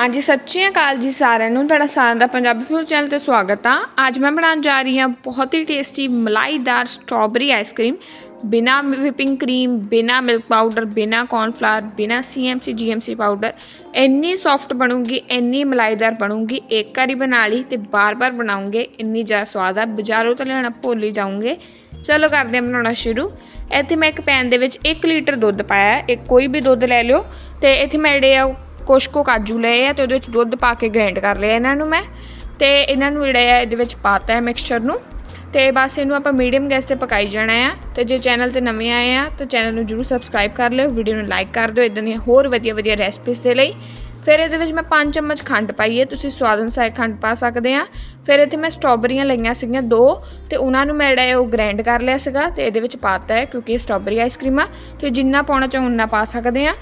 ਹਾਂਜੀ, ਸਤਿ ਸ਼੍ਰੀ ਅਕਾਲ ਜੀ ਸਾਰਿਆਂ ਨੂੰ। ਤੁਹਾਡਾ ਸਾਰਿਆਂ ਦਾ ਪੰਜਾਬੀ ਫੂਡ ਚੈਨਲ ਤੇ ਸਵਾਗਤ ਆ। ਅੱਜ ਮੈਂ ਬਣਾਉਣ ਜਾ ਰਹੀ ਹਾਂ ਬਹੁਤ ਹੀ ਟੇਸਟੀ ਮਲਾਈਦਾਰ ਸਟ੍ਰਾਬੇਰੀ ਆਈਸਕ੍ਰੀਮ ਬਿਨਾ ਵਿਪਿੰਗ ਕਰੀਮ ਬਿਨਾ ਮਿਲਕ ਪਾਊਡਰ ਬਿਨਾ ਕੌਰਨਫਲਾਵਰ ਬਿਨਾ ਸੀਐਮਸੀ ਜੀਐਮਸੀ ਪਾਊਡਰ ਇੰਨੀ ਸੌਫਟ ਬਣੂਗੀ, ਇੰਨੀ ਮਲਾਈਦਾਰ ਬਣੂਗੀ, ਇੱਕ ਵਾਰੀ ਬਣਾ ਲਈ ਤੇ ਬਾਰ-ਬਾਰ ਬਣਾਉਂਗੇ, ਇੰਨੀ ਜ਼ਿਆਦਾ ਸਵਾਦ ਆ। ਬਾਜ਼ਾਰੋਂ ਤਾਂ ਲੈਣਾ ਭੁੱਲ ਹੀ ਜਾਓਗੇ ਚਲੋ ਕਰਦੇ ਹਾਂ ਬਣਾਉਣਾ ਸ਼ੁਰੂ। ਇੱਥੇ ਮੈਂ ਇੱਕ ਪੈਨ ਦੇ ਵਿੱਚ 1 ਲੀਟਰ ਦੁੱਧ ਪਾਇਆ। ਹੈ। ਇੱਕ ਕੋਈ ਵੀ ਦੁੱਧ ਲੈ ਲਿਓ ਤੇ ਇੱਥੇ ਮੈਂ ਜਿਹੜੇ ਆ ਕੁਛ ਕੁ ਕਾਜੂ ਲਏ ਆ ਤੇ ਉਹਦੇ ਵਿੱਚ ਦੁੱਧ ਪਾ ਕੇ ਗ੍ਰਾਈਂਡ ਕਰ ਲਿਆ ਇਹਨਾਂ ਨੂੰ ਮੈਂ। ਤੇ ਇਹਨਾਂ ਨੂੰ ਜਿਹੜਾ ਆ ਇਹਦੇ ਵਿੱਚ ਪਾਤਾ ਹੈ ਮਿਕਸਚਰ ਨੂੰ। ਤੇ ਬਸ ਇਹਨੂੰ ਆਪਾਂ ਮੀਡੀਅਮ ਗੈਸ ਤੇ ਪਕਾਈ ਜਾਣਾ ਆ। ਤੇ ਜੇ ਚੈਨਲ ਤੇ ਨਵੇਂ ਆਏ ਆ, ਤਾਂ ਚੈਨਲ ਨੂੰ ਜਰੂਰ ਸਬਸਕ੍ਰਾਈਬ ਕਰ ਲਿਓ ਵੀਡੀਓ ਨੂੰ ਲਾਈਕ ਕਰ ਦਿਓ ਇਦਾਂ ਦੀਆਂ ਹੋਰ ਵਧੀਆ ਵਧੀਆ ਰੈਸਪੀਜ਼ ਦੇ ਲਈ। ਫਿਰ ਇਹਦੇ ਵਿੱਚ ਮੈਂ 5 ਚਮਚ ਖੰਡ ਪਾਈ ਹੈ, ਤੁਸੀਂ ਸਵਾਦ ਅਨੁਸਾਰ ਖੰਡ ਪਾ ਸਕਦੇ ਆ। ਫਿਰ ਇੱਥੇ ਮੈਂ ਸਟ੍ਰਾਬੇਰੀਆਂ ਲਈਆਂ ਸੀਗੀਆਂ ਦੋ, ਤੇ ਉਹਨਾਂ ਨੂੰ ਮੈਂ ਜਿਹੜਾ ਉਹ ਗ੍ਰਾਈਂਡ ਕਰ ਲਿਆ ਸੀਗਾ ਤੇ ਇਹਦੇ ਵਿੱਚ ਪਾਤਾ ਹੈ, ਕਿਉਂਕਿ ਇਹ ਸਟ੍ਰਾਬੇਰੀ ਆਈਸਕ੍ਰੀਮ ਆ। ਤੇ ਜਿੰਨਾ ਪਾਉਣਾ ਚਾਹੋ ਉਨਾ ਪਾ ਸਕਦੇ ਆ।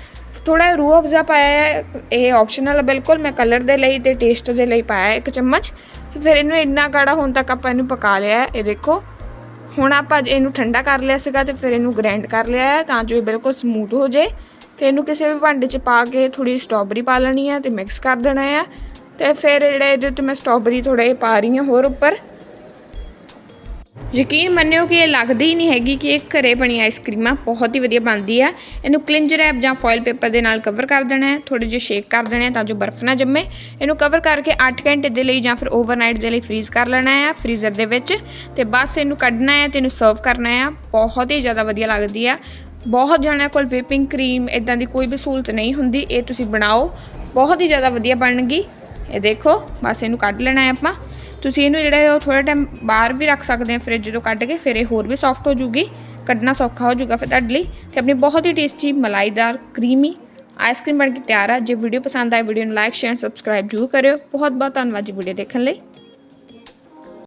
ਥੋੜਾ ਰੂਹ ਅਫਜ਼ਾ ਪਾਇਆ ਹੈ, ਇਹ ਆਪਸ਼ਨਲ ਹੈ, ਬਿਲਕੁਲ ਮੈਂ ਕਲਰ ਦੇ ਲਈ ਤੇ ਟੇਸਟ ਦੇ ਲਈ ਪਾਇਆ ਇੱਕ ਚਮਚ। ਤੇ ਫਿਰ ਇਹਨੂੰ ਇੰਨਾ ਗਾੜਾ ਹੋਣ ਤੱਕ ਆਪਾਂ ਇਹਨੂੰ ਪਕਾ ਲਿਆ ਹੈ, ਇਹ ਦੇਖੋ। ਹੁਣ ਆਪਾਂ ਇਹਨੂੰ ਠੰਡਾ ਕਰ ਲਿਆ ਸੀਗਾ ਤੇ ਫਿਰ ਇਹਨੂੰ ਗ੍ਰਾਈਂਡ ਕਰ ਲਿਆ ਹੈ ਤਾਂ ਜੋ ਇਹ ਬਿਲਕੁਲ ਸਮੂਥ ਹੋ ਜਾਏ। ਤੇ ਇਹਨੂੰ ਕਿਸੇ ਵੀ ਭਾਂਡੇ 'ਚ ਪਾ ਕੇ ਥੋੜੀ ਸਟ੍ਰਾਬੇਰੀ ਪਾ ਲੈਣੀ ਹੈ ਤੇ ਮਿਕਸ ਕਰ ਦੇਣਾ ਹੈ। ਤੇ ਫਿਰ ਜਿਹੜੇ ਇਹਦੇ ਉੱਤੇ ਮੈਂ ਸਟ੍ਰਾਬੇਰੀ ਥੋੜਾ ਜਿਹਾ ਪਾ ਰਹੀ ਹਾਂ ਹੋਰ ਉੱਪਰ। ਯਕੀਨ ਮੰਨਿਓ ਕਿ ਇਹ ਲੱਗਦੀ ਹੀ ਨਹੀਂ ਹੈਗੀ ਕਿ ਇਹ ਘਰੇ ਬਣੀ ਆਈਸਕ੍ਰੀਮਾਂ ਬਹੁਤ ਹੀ ਵਧੀਆ ਬਣਦੀ ਆ। ਇਹਨੂੰ ਕਲਿੰਜਰ ਐਪ ਜਾਂ ਫੋਇਲ ਪੇਪਰ ਦੇ ਨਾਲ ਕਵਰ ਕਰ ਦੇਣਾ ਹੈ ਥੋੜੇ ਜਿਹੇ ਸ਼ੇਕ ਕਰ ਦੇਣਾ ਆ ਤਾਂ ਜੋ ਬਰਫ਼ ਨਾ ਜੰਮੇ। ਇਹਨੂੰ ਕਵਰ ਕਰਕੇ 8 ਘੰਟੇ ਦੇ ਲਈ ਜਾਂ ਫਿਰ ਓਵਰਨਾਈਟ ਦੇ ਲਈ ਫ੍ਰੀਜ਼ ਕਰ ਲੈਣਾ ਹੈ ਫ੍ਰੀਜ਼ਰ ਦੇ ਵਿੱਚ। ਤੇ ਬਸ ਇਹਨੂੰ ਕੱਢਣਾ ਹੈ ਤੇ ਇਹਨੂੰ ਸਰਵ ਕਰਨਾ ਹੈ। ਬਹੁਤ ਹੀ ਜ਼ਿਆਦਾ ਵਧੀਆ ਲੱਗਦੀ ਆ। ਬਹੁਤ ਜਣਿਆਂ ਕੋਲ ਵਿਪਿੰਗ ਕਰੀਮ ਇਦਾਂ ਦੀ ਕੋਈ ਵੀ ਸਹੂਲਤ ਨਹੀਂ ਹੁੰਦੀ। ਇਹ ਤੁਸੀਂ ਬਣਾਓ। ਬਹੁਤ ਹੀ ਜ਼ਿਆਦਾ ਵਧੀਆ ਬਣਨਗੀ। ਇਹ ਦੇਖੋ, ਬਸ ਇਹਨੂੰ ਕੱਢ ਲੈਣਾ ਹੈ ਆਪਾਂ। ਤੁਸੀਂ ਇਹਨੂੰ ਜਿਹੜਾ ਹੈ ਉਹ ਥੋੜਾ ਟਾਈਮ ਬਾਹਰ ਵੀ ਰੱਖ ਸਕਦੇ ਆ ਫ੍ਰਿਜ ਤੋਂ ਕੱਢ ਕੇ, ਫਿਰ ਇਹ ਹੋਰ ਵੀ ਸੌਫਟ ਹੋ ਜੂਗੀ ਕੱਢਣਾ ਸੌਖਾ ਹੋ ਜੂਗਾ ਫਿਰ ਤੁਹਾਡੇ ਲਈ। ਤੇ ਆਪਣੀ ਬਹੁਤ ਹੀ ਟੇਸਟੀ ਮਲਾਈਦਾਰ ਕਰੀਮੀ ਆਈਸਕ੍ਰੀਮ ਬਣ ਕੇ ਤਿਆਰ ਆ। ਜੇ ਵੀਡੀਓ ਪਸੰਦ ਆਏ ਵੀਡੀਓ ਨੂੰ ਲਾਈਕ ਸ਼ੇਅਰ ਸਬਸਕ੍ਰਾਈਬ ਜ਼ਰੂਰ ਕਰਿਓ। ਬਹੁਤ ਬਹੁਤ ਧੰਨਵਾਦ ਜੀ ਵੀਡੀਓ ਦੇਖਣ ਲਈ।